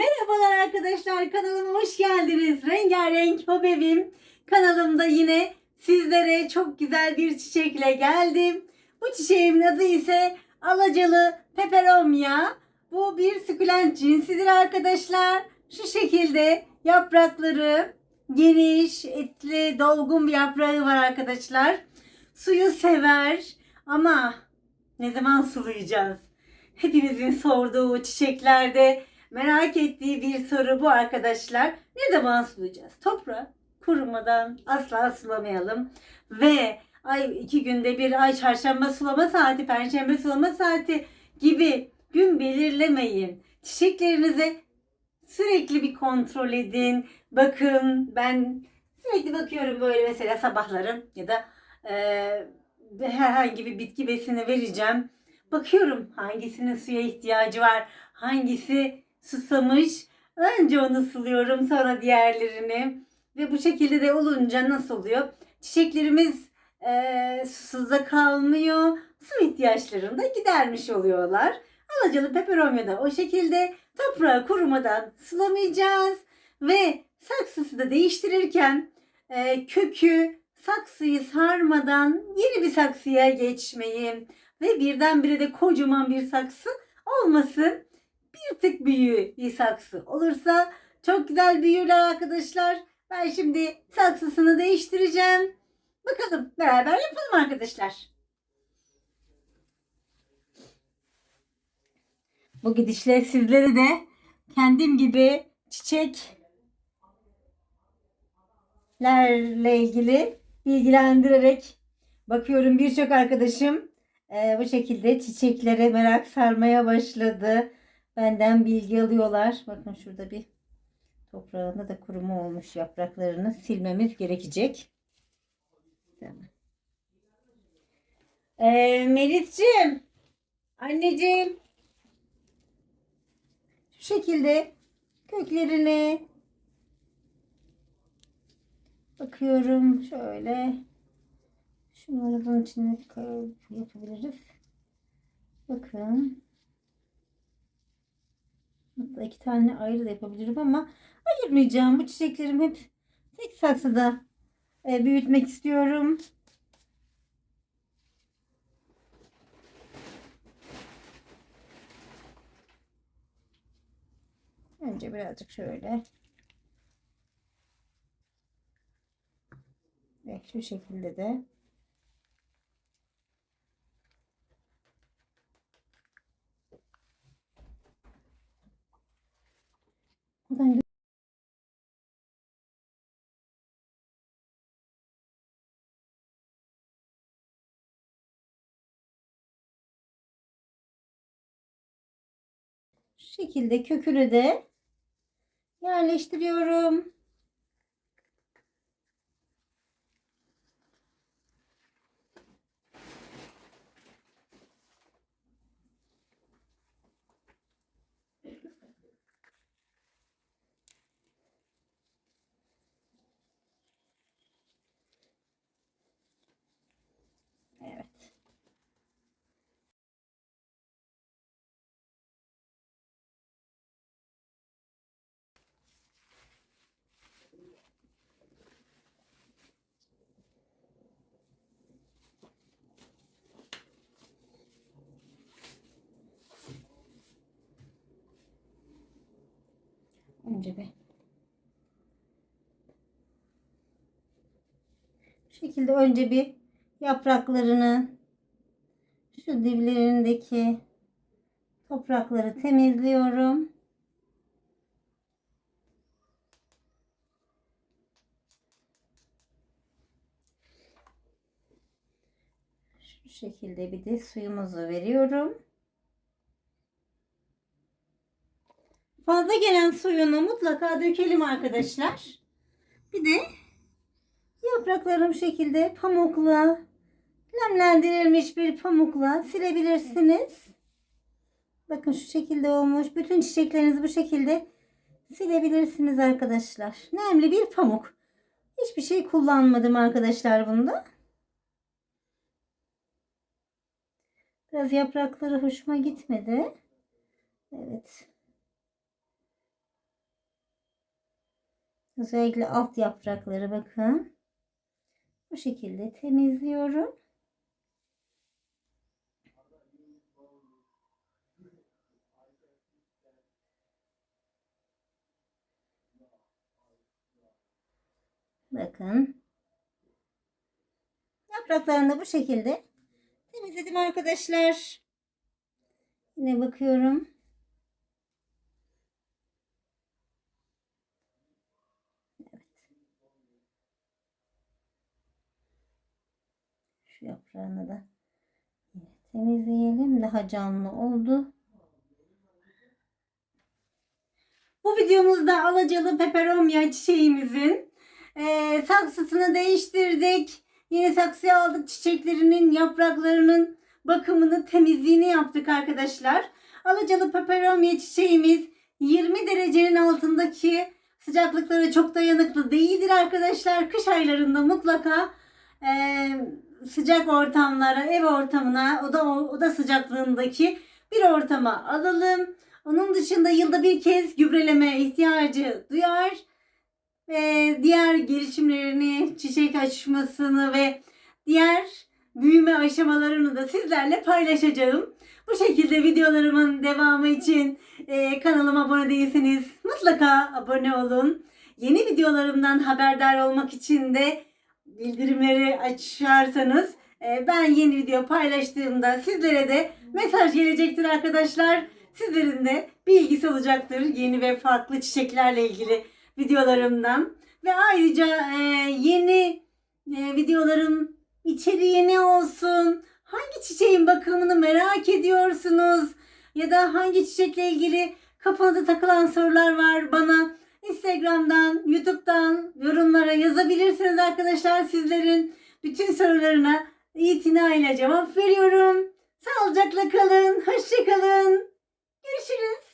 Merhabalar arkadaşlar kanalıma hoş geldiniz. Rengarenk Hobevim kanalımda yine sizlere çok güzel bir çiçekle geldim. Bu çiçeğimin adı ise alacalı peperomia. Bu bir sukulent cinsidir arkadaşlar. Şu şekilde yaprakları geniş, etli, dolgun bir yaprağı var arkadaşlar. Suyu sever ama ne zaman sulayacağız? Hepimizin sorduğu çiçeklerde merak ettiği bir soru bu arkadaşlar. Ne zaman sulayacağız? Toprağı kurumadan asla sulamayalım. Ve ay iki günde bir ay çarşamba sulama saati, perşembe sulama saati gibi gün belirlemeyin. Çiçeklerinize sürekli bir kontrol edin. Bakın ben sürekli bakıyorum böyle mesela sabahlarım ya da eee, herhangi bir bitki besini vereceğim. Bakıyorum hangisinin suya ihtiyacı var, hangisi susamış. Önce onu suluyorum sonra diğerlerini. Ve bu şekilde de olunca nasıl oluyor? Çiçeklerimiz eee susuzda kalmıyor. Su ihtiyaçlarını da gidermiş oluyorlar. Alacalı peperomya da o şekilde toprağı kurumadan sulamayacağız. Ve saksısı da değiştirirken eee, kökü saksıyı sarmadan yeni bir saksıya geçmeyin. Ve birdenbire de kocaman bir saksı olmasın. Bir tık büyüğü saksı olursa çok güzel büyürler arkadaşlar. Ben şimdi saksısını değiştireceğim. Bakalım beraber yapalım arkadaşlar. Bu gidişle sizleri de kendim gibi çiçeklerle ilgili bilgilendirerek bakıyorum birçok arkadaşım e, bu şekilde çiçeklere merak sarmaya başladı. Benden bilgi alıyorlar. Bakın şurada bir toprağında da kuruma olmuş yapraklarını silmemiz gerekecek. Tamam. Ee, Melis'ciğim, anneciğim, şu şekilde köklerini bakıyorum şöyle. Şunları bunun içine yapabiliriz. Bakın. Hatta iki tane ayrı da yapabilirim ama ayırmayacağım. Bu çiçeklerim hep tek saksıda e, büyütmek istiyorum. Önce birazcık şöyle. Ve şu şekilde de şekilde kökünü de yerleştiriyorum. Evet. Önce bir Bu şekilde önce bir yapraklarını şu diplerindeki toprakları temizliyorum. Şu şekilde bir de suyumuzu veriyorum. Fazla gelen suyunu mutlaka dökelim arkadaşlar. Bir de yaprakları bu şekilde pamukla nemlendirilmiş bir pamukla silebilirsiniz. Bakın şu şekilde olmuş. Bütün çiçeklerinizi bu şekilde silebilirsiniz arkadaşlar. Nemli bir pamuk. Hiçbir şey kullanmadım arkadaşlar bunda. Biraz yaprakları hoşuma gitmedi. Evet. Özellikle alt yaprakları bakın. Bu şekilde temizliyorum. Bakın. Yapraklarını da bu şekilde temizledim arkadaşlar. Yine bakıyorum. Şu yaprağını da temizleyelim. Daha canlı oldu. Bu videomuzda alacalı peperomia çiçeğimizin eee, saksısını değiştirdik. Yeni saksıya aldık çiçeklerinin yapraklarının bakımını temizliğini yaptık arkadaşlar. Alacalı peperomia çiçeğimiz 20 derecenin altındaki sıcaklıklara çok dayanıklı değildir arkadaşlar. Kış aylarında mutlaka eee, sıcak ortamlara, ev ortamına, oda, oda sıcaklığındaki bir ortama alalım. Onun dışında yılda bir kez gübreleme ihtiyacı duyar. Ve diğer gelişimlerini, çiçek açmasını ve diğer büyüme aşamalarını da sizlerle paylaşacağım. Bu şekilde videolarımın devamı için e, kanalıma abone değilseniz mutlaka abone olun. Yeni videolarımdan haberdar olmak için de bildirimleri açarsanız e, ben yeni video paylaştığımda sizlere de mesaj gelecektir arkadaşlar. Sizlerin de bilgisi olacaktır yeni ve farklı çiçeklerle ilgili videolarımdan. Ve ayrıca e, yeni e, videolarım içeriği ne olsun? Hangi çiçeğin bakımını merak ediyorsunuz? Ya da hangi çiçekle ilgili kafanıza takılan sorular var bana Instagram'dan, YouTube'dan yorumlara yazabilirsiniz arkadaşlar. Sizlerin bütün sorularına itinayla cevap veriyorum. Sağlıcakla kalın, hoşça kalın. Görüşürüz.